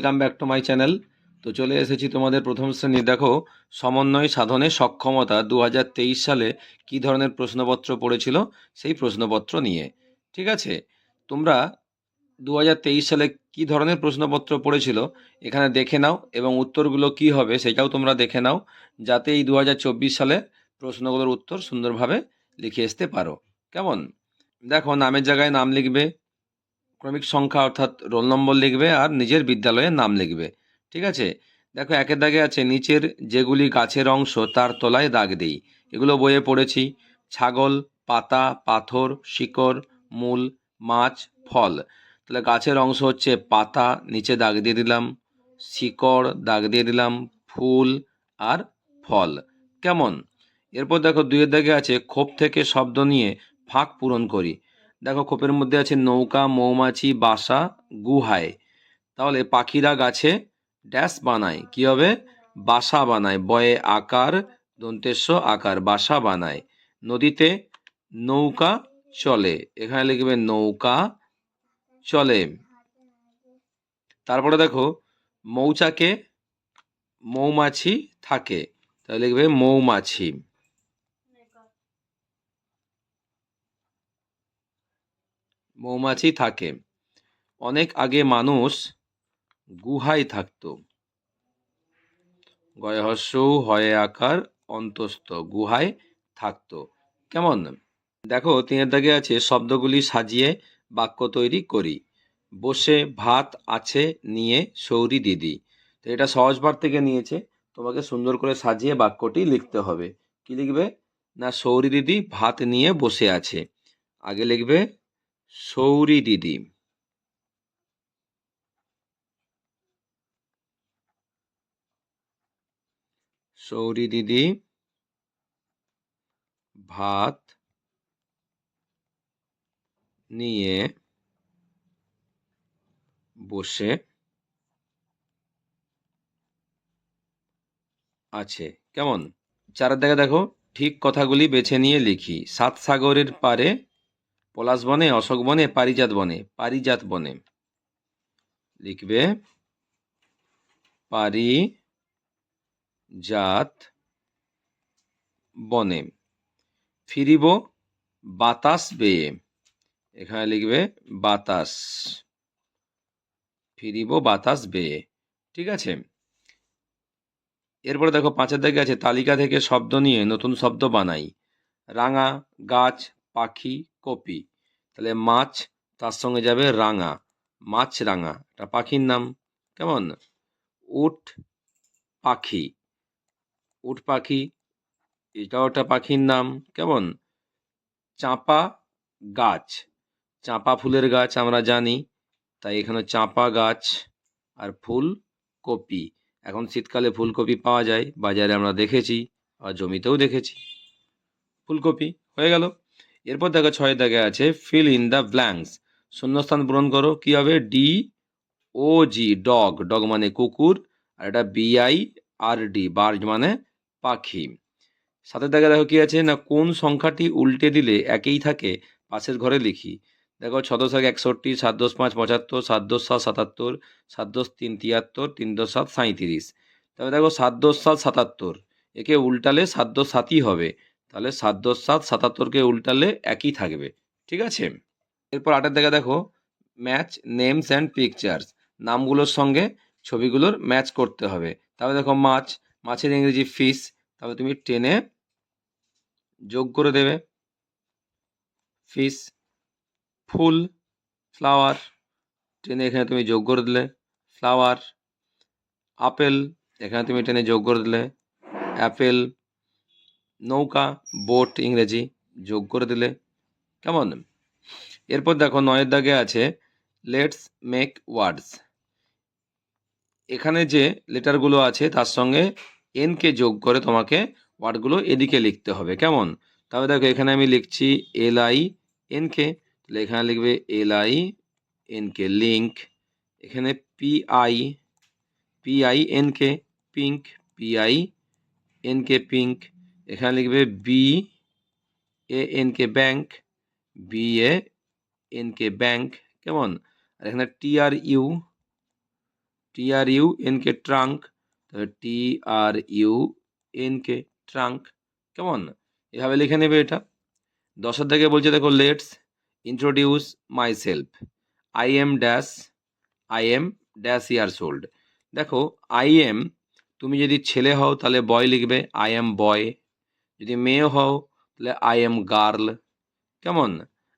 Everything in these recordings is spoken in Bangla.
Welcome back to my channel তো চলে এসেছি তোমাদের প্রথম শ্রেণির, দেখো, সমন্বয় সাধনে সক্ষমতা দু হাজার তেইশ সালে কি ধরনের প্রশ্নপত্র পড়েছিল? সেই প্রশ্নপত্র নিয়ে। ঠিক আছে? তোমরা দু হাজার তেইশ সালে কি ধরনের প্রশ্নপত্র পড়েছিল? এখানে দেখে নাও এবং উত্তরগুলো কি হবে সেটাও তোমরা দেখে নাও, যাতে এই দু হাজার চব্বিশ সালে প্রশ্নগুলোর উত্তর সুন্দরভাবে লিখে আসতে পারো। কেমন? দেখো, নামের জায়গায় নাম লিখবে ক্রমিক সংখ্যা অর্থাৎ রোল নম্বর লিখবে আর নিজের বিদ্যালয়ের নাম লিখবে। ঠিক আছে? দেখো, একের দাগে আছে, নিচের যেগুলি গাছের অংশ, তার তলায় দাগ দেই। এগুলো বইয়ে পড়েছি। ছাগল, পাতা, পাথর, শিকড়, মূল, মাছ, ফল। তাহলে গাছের অংশ হচ্ছে পাতা, নিচে দাগ দিয়ে দিলাম। শিকড়, দাগ দিয়ে দিলাম। ফুল আর ফল। কেমন? এরপর দেখো, দুইয়ের দাগে আছে খোপ থেকে শব্দ নিয়ে ফাঁক পূরণ করি। দেখো খোপের মধ্যে আছে নৌকা, মৌমাছি, বাসা, গুহায়। তাহলে পাখিরা গাছে ড্যাশ বানায়। কি হবে? বাসা বানায়। বয়ে আকার দন্তেশ্ব আকার, বাসা বানায়। নদীতে নৌকা চলে। এখানে লিখবে নৌকা চলে। তারপরে দেখো, মৌচাকে মৌমাছি থাকে। তাহলে লিখবে মৌমাছি। মৌমাছি থাকে। অনেক আগে মানুষ গুহায় থাকতো। গয় হস্য হয়ে আকার অন্তস্থ, গুহায় থাকতো। কেমন? দেখো, তিনের দাগে আছে, শব্দগুলি সাজিয়ে বাক্য তৈরি করি। বসে ভাত আছে নিয়ে সৌরি দিদি। তো এটা সহজ পাঠ থেকে নিয়েছে, তোমাকে সুন্দর করে সাজিয়ে বাক্যটি লিখতে হবে। কি লিখবে? না, সৌরি দিদি ভাত নিয়ে বসে আছে। আগে লিখবে সৌরি দিদি। সৌরি দিদি, ভাত নিয়ে বসে আছে। কেমন? চারের দেখা দেখো ঠিক কথাগুলি বেছে নিয়ে লিখি। সাত সাগরের পারে পলাশ বনে, অশোক বনে, পারিজাত বনে পারিজাত বনে। লিখবে পারি জাত বনে। ফিরিব বাতাস বেয়ে। এখানে লিখবে, বাতাস। ফিরিব বাতাস বেয়ে। ঠিক আছে? এরপরে দেখো, পাঁচের দিকে আছে, তালিকা থেকে শব্দ নিয়ে নতুন শব্দ বানাই। রাঙা, গাছ পাখি কপি। তাহলে মাছ, তার সঙ্গে যাবে রাঙা। মাছ রাঙা, একটা পাখির নাম। কেমন? উট পাখি। উট পাখি, এটাও একটা পাখির নাম। কেমন? চাঁপা গাছ। চাঁপা ফুলের গাছ আমরা জানি, তাই এখানে চাঁপা গাছ আর ফুল কপি। এখন শীতকালে ফুলকপি পাওয়া যায়, বাজারে আমরা দেখেছি আর জমিতেও দেখেছি। ফুলকপি, হয়ে গেল। এরপর দেখো ছয় দাগে আছে ফিল ইন দ্য ব্ল্যাঙ্কস শূন্যস্থান পূরণ করো, কি হবে? D O G dog dog মানে কুকুর, আর এটা বিআই আর ডি বার্ড মানে পাখি। সাথে দেখা দেখো কি আছে? না, কোন সংখ্যাটি উল্টে দিলে একই থাকে? পাশের ঘরে লিখি। দেখো, ছ দশ এক একষট্টি, সাত দশ পাঁচ পঁচাত্তর, সাত দশ সাত সাতাত্তর, সাত দশ তিন তিয়াত্তর, তিন দশ সাত সাঁইত্রিশ। তবে দেখো, সাত দশ সাত সাতাত্তর, একে উল্টালে সাত দশ সাতই হবে। তাহলে সাত দশ সাত, সাতাত্তরকে উল্টালে একই থাকবে, ঠিক আছে? এরপর আটের দেখা দেখো ম্যাচ নেমস অ্যান্ড পিকচার্স নামগুলোর সঙ্গে ছবিগুলোর ম্যাচ করতে হবে। তাহলে দেখো মাছ মাছের ইংরেজি ফিশ তাহলে তুমি টেনে যোগ করে দেবে। ফিশ ফুল ফ্লাওয়ার টেনে এখানে তুমি যোগ করে দিলে। ফ্লাওয়ার আপেল এখানে তুমি টেনে যোগ করে দিলে। অ্যাপেল নৌকা, বোট, ইংরেজি যোগ করে দিলে কেমন? এরপর দেখো নয়ের দাগে আছে লেটস মেক ওয়ার্ডস এখানে যে লেটারগুলো আছে তার সঙ্গে এনকে যোগ করে তোমাকে ওয়ার্ডগুলো এদিকে লিখতে হবে, কেমন? তবে দেখো এখানে আমি লিখছি এল আই এনকে তাহলে এখানে লিখবে L I N K link এখানে P I P I N K pink P I N K pink এখানে লিখবে B A N K bank B A N K bank কেমন? আর এখানে T R U T R U N K trunk তাহলে T R U N K trunk কেমন? এভাবে লিখে নেবে এটা। দশের থেকে বলছে, দেখো let's introduce myself I am dash I am dash years old দেখো আই এম তুমি যদি ছেলে হও, তাহলে বয় লিখবে আই এম বয় যদি মেয়ে হও, তাহলে আই এম গার্ল কেমন?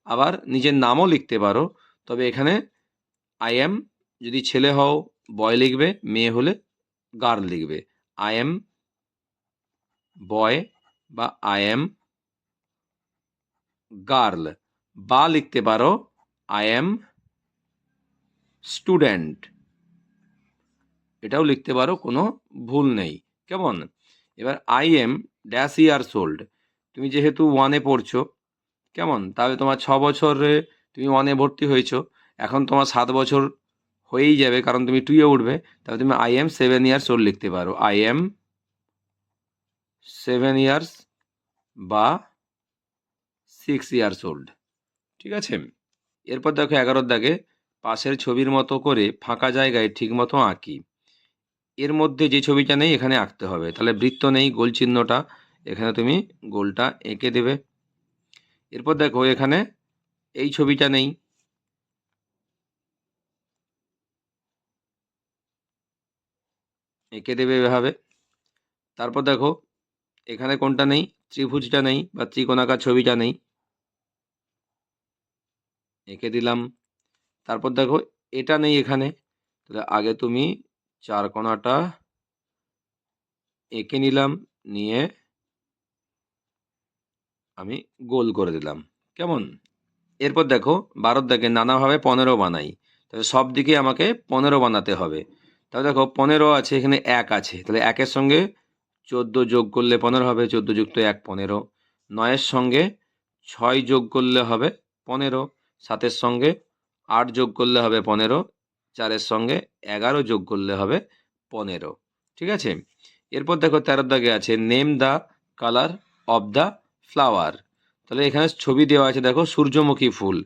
আবার নিজের নামও লিখতে পারো, তবে এখানে আই এম যদি ছেলে হও বয় লিখবে, মেয়ে হলে গার্ল লিখবে। আই এম বয় বা আই এম গার্ল বা লিখতে পারো আই এম স্টুডেন্ট এটাও লিখতে পারো, কোনো ভুল নেই, কেমন? এবার I am dash years old তুমি যেহেতু ওয়ানে পড়ছো, কেমন? তাহলে তোমার ছ বছরে তুমি ওয়ানে ভর্তি হয়েছো। এখন তোমার সাত বছর হয়েই যাবে, কারণ তুমি টুয়ে উঠবে। তাহলে তুমি I am seven years old লিখতে পারো। আই এম সেভেন ইয়ার্স বা সিক্স ইয়ার্স ওল্ড ঠিক আছে? এরপর দেখো এগারোর দাগে পাশের ছবির মতো করে ফাঁকা জায়গায় ঠিক মতো আঁকি। এর মধ্যে যে ছবিটা নেই, এখানে আঁকতে হবে। তাহলে বৃত্ত নেই, গোল চিহ্নটা। এখানে তুমি গোলটা এঁকে দেবে। এরপর দেখো, এখানে এই ছবিটা নেই। এঁকে দেবে এভাবে। তারপর দেখো, এখানে কোনটা নেই? ত্রিভুজটা নেই বা ত্রিকোণাকার ছবিটা নেই। এঁকে দিলাম। তারপর দেখো, এটা নেই এখানে। তাহলে আগে তুমি চার কোণাটা এঁকে নিলাম, নিয়ে আমি গোল করে দিলাম। কেমন? এরপর দেখো, বারোর দাগে নানাভাবে পনেরো বানাই। তাহলে সব দিকে আমাকে পনেরো বানাতে হবে। তাহলে দেখো, পনেরো আছে, এখানে এক আছে। তাহলে একের সঙ্গে চোদ্দ যোগ করলে পনেরো হবে, চোদ্দ যুক্ত এক পনেরো। নয়ের সঙ্গে ছয় যোগ করলে হবে পনেরো। সাতের সঙ্গে আট যোগ করলে হবে পনেরো। চারের সঙ্গে এগারো যোগ করলে হবে পনেরো। ঠিক আছে? এরপর দেখো তেরোর দাগে আছে name the colour of the flower তাহলে এখানে ছবি দেওয়া আছে, দেখো সূর্যমুখী ফুল।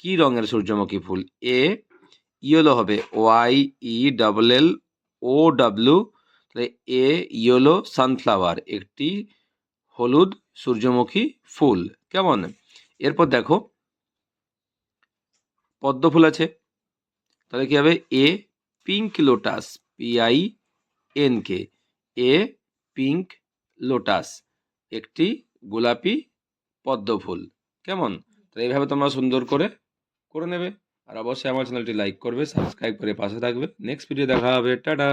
কি রঙের সূর্যমুখী ফুল? এ ইয়েলো হবে। Y E double L O W তাহলে এ ইয়েলো সানফ্লাওয়ার একটি হলুদ সূর্যমুখী ফুল। কেমন? এরপর দেখো, পদ্ম ফুল আছে। তাহলে কি হবে? A pink lotus P I N K A pink lotus একটি গোলাপি পদ্ম ফুল কেমন? তাহলে এইভাবে তোমরা সুন্দর করে করে নেবে। আর অবশ্যই আমার চ্যানেলটি লাইক করবে, সাবস্ক্রাইব করে পাশে থাকবে। নেক্সট ভিডিও দেখা হবে। টাটা!